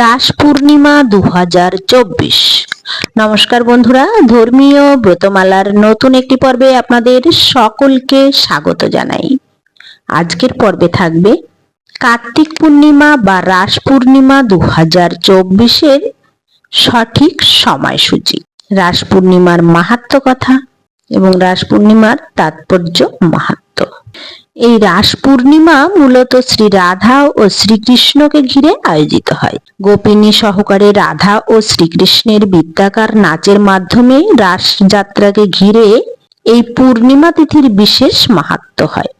রাস পূর্ণিমা দু হাজার চব্বিশ। নমস্কার বন্ধুরা, ধর্মীয় ব্রতমালার নতুন একটি পর্বে আপনাদের সকলকে স্বাগত জানাই। আজকের পর্বে থাকবে কার্তিক পূর্ণিমা বা রাস পূর্ণিমা দু হাজার চব্বিশের সঠিক সময়সূচি। রাস পূর্ণিমার মাহাত্ম কথা এবং রাস পূর্ণিমার তাৎপর্য মাহাত্ম এই রাস পূর্ণিমা মূলত শ্রী রাধা ও শ্রীকৃষ্ণকে ঘিরে আয়োজিত হয়। গোপিনী সহকারে রাধা ও শ্রীকৃষ্ণের বৃত্তাকার নাচের মাধ্যমে রাস যাত্রাকে ঘিরে এই পূর্ণিমা তিথির বিশেষ মাহাত্ম হয়।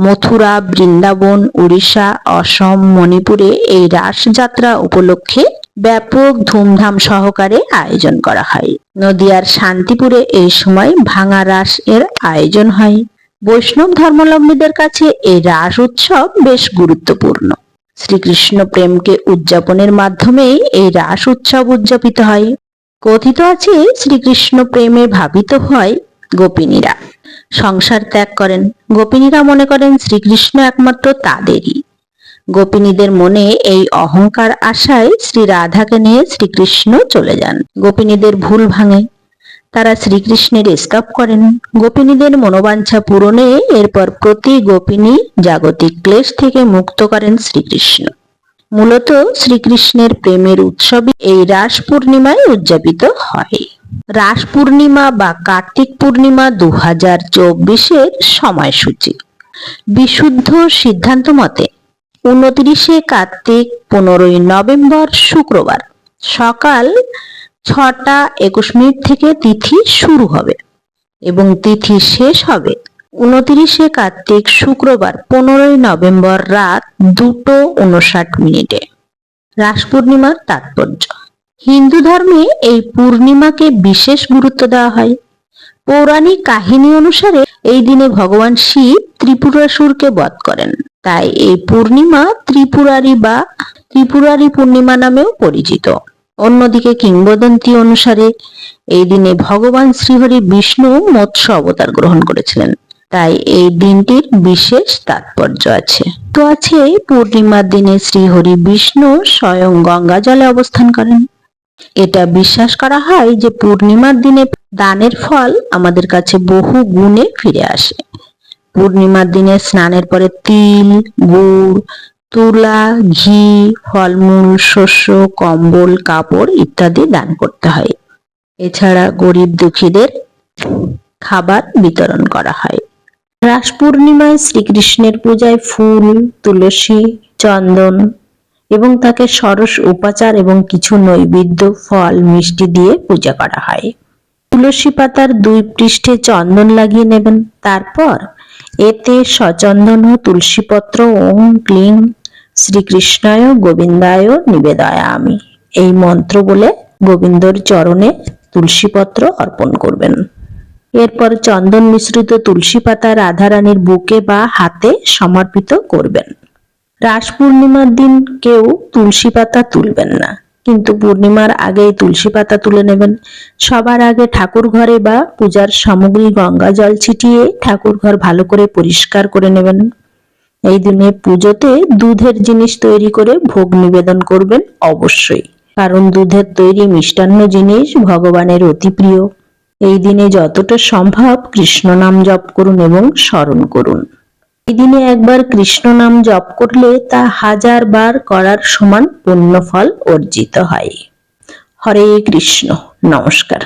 মথুরা, বৃন্দাবন, উড়িষ্যা, অসম, মণিপুরে এই রাস যাত্রা উপলক্ষে ব্যাপক ধুমধাম সহকারে আয়োজন করা হয়। নদিয়ার শান্তিপুরে এই সময় ভাঙা রাস এর আয়োজন হয়। বৈষ্ণব ধর্মাবলম্বীদের কাছে এই রাস উৎসব বেশ গুরুত্বপূর্ণ। শ্রীকৃষ্ণ প্রেমকে উদযাপনের মাধ্যমেই এই রাস উৎসব উদযাপিত হয়। কথিত আছে শ্রীকৃষ্ণ প্রেমে ভাবিত হয় গোপিনীরা। সংসার ত্যাগ করেন। গোপিনীরা মনে করেন শ্রীকৃষ্ণ একমাত্র তাদেরই। গোপিনীদের মনে এই অহংকার আশায় শ্রী রাধাকে নিয়ে শ্রীকৃষ্ণ চলে যান। গোপিনীদের ভুল ভাঙে। তারা শ্রীকৃষ্ণের স্তব করেন। গোপিনীদের মনোবাঞ্ছা পূরণে এরপর প্রতি গোপিনী জাগতিক ক্লেশ থেকে মুক্ত করেন শ্রীকৃষ্ণ। মূলত শ্রীকৃষ্ণের প্রেমের উৎসবই এই রাস পূর্ণিমায় উদযাপিত হয়। রাস পূর্ণিমা বা কার্তিক পূর্ণিমা দু হাজার চব্বিশের সময়সূচি। বিশুদ্ধ সিদ্ধান্ত মতে উনত্রিশে কার্তিক, পনেরোই নভেম্বর, শুক্রবার সকাল ছটা একুশ মিনিট থেকে তিথি শুরু হবে এবং তিথি শেষ হবে উনত্রিশে কার্তিক শুক্রবার পনেরোই নভেম্বর রাত দুটো উনষাট মিনিটে। রাস পূর্ণিমার তাৎপর্য। হিন্দু ধর্মে এই পূর্ণিমাকে বিশেষ গুরুত্ব দেওয়া হয়। পৌরাণিক কাহিনী অনুসারে এই দিনে ভগবান শিব ত্রিপুরাসুরকে বধ করেন। তাই এই পূর্ণিমা ত্রিপুরারি বা ত্রিপুরারি পূর্ণিমা নামেও পরিচিত। অন্যদিকে কিংবদন্তি অনুসারে এই দিনে ভগবান শ্রীহরি বিষ্ণু মৎস্য অবতার গ্রহণ করেছিলেন। তাই এই দিনটির বিশেষ তাৎপর্য আছে। তো আছে পূর্ণিমার দিনে শ্রীহরি বিষ্ণু স্বয়ং গঙ্গা জলে অবস্থান করেন। এটা বিশ্বাস করা হয় যে পূর্ণিমার দিনে দানের ফল আমাদের কাছে বহু গুণে ফিরে আসে। পূর্ণিমার দিনে স্নানের পরে তিল, গুড় তুলা, ঘি, ফলমূল, শস্য, কম্বল, কাপড় ইত্যাদি দান করতে হয়। এছাড়া গরিব দুঃখীদের খাবার বিতরণ করা হয়। রাস পূর্ণিমায় শ্রীকৃষ্ণের পূজায় ফুল, তুলসী, চন্দন এবং তাকে সরস উপাচার এবং কিছু নৈবেদ্য, ফল, মিষ্টি দিয়ে পূজা করা হয়। তুলসী পাতার দুই পৃষ্ঠে চন্দন লাগিয়ে নেবেন। তারপর এতে সচন্দন ও তুলসীপত্র, ওম ক্লিং শ্রীকৃষ্ণায় গোবিন্দায় নিবেদয়া আমি এই মন্ত্র বলে গোবিন্দর চরণে তুলসীপত্র অর্পণ করবেন। এরপর চন্দন মিশ্রিত তুলসী পাতা রাধারানীর বুকে বা হাতে সমর্পিত করবেন। রাস পূর্ণিমার দিন কেউ তুলসী পাতা তুলবেন না, কিন্তু পূর্ণিমার আগেই তুলসী পাতা তুলে নেবেন। সবার আগে ঠাকুর ঘরে বা পূজার সামগ্রী গঙ্গা জল ছিটিয়ে ঠাকুর ঘর ভালো করে পরিষ্কার করে নেবেন। এই দিনে পুজোতে দুধের জিনিস তৈরি করে ভোগ নিবেদন করবেন অবশ্যই। কারণ দুধের তৈরি মিষ্টান্ন জিনিস ভগবানের অতি প্রিয়। এই দিনে যতটা সম্ভব কৃষ্ণ নাম জপ করুন এবং স্মরণ করুন। এই দিনে একবার কৃষ্ণ নাম জপ করলে তা হাজার বার করার সমান পুণ্যফল অর্জিত হয়। হরে কৃষ্ণ, নমস্কার।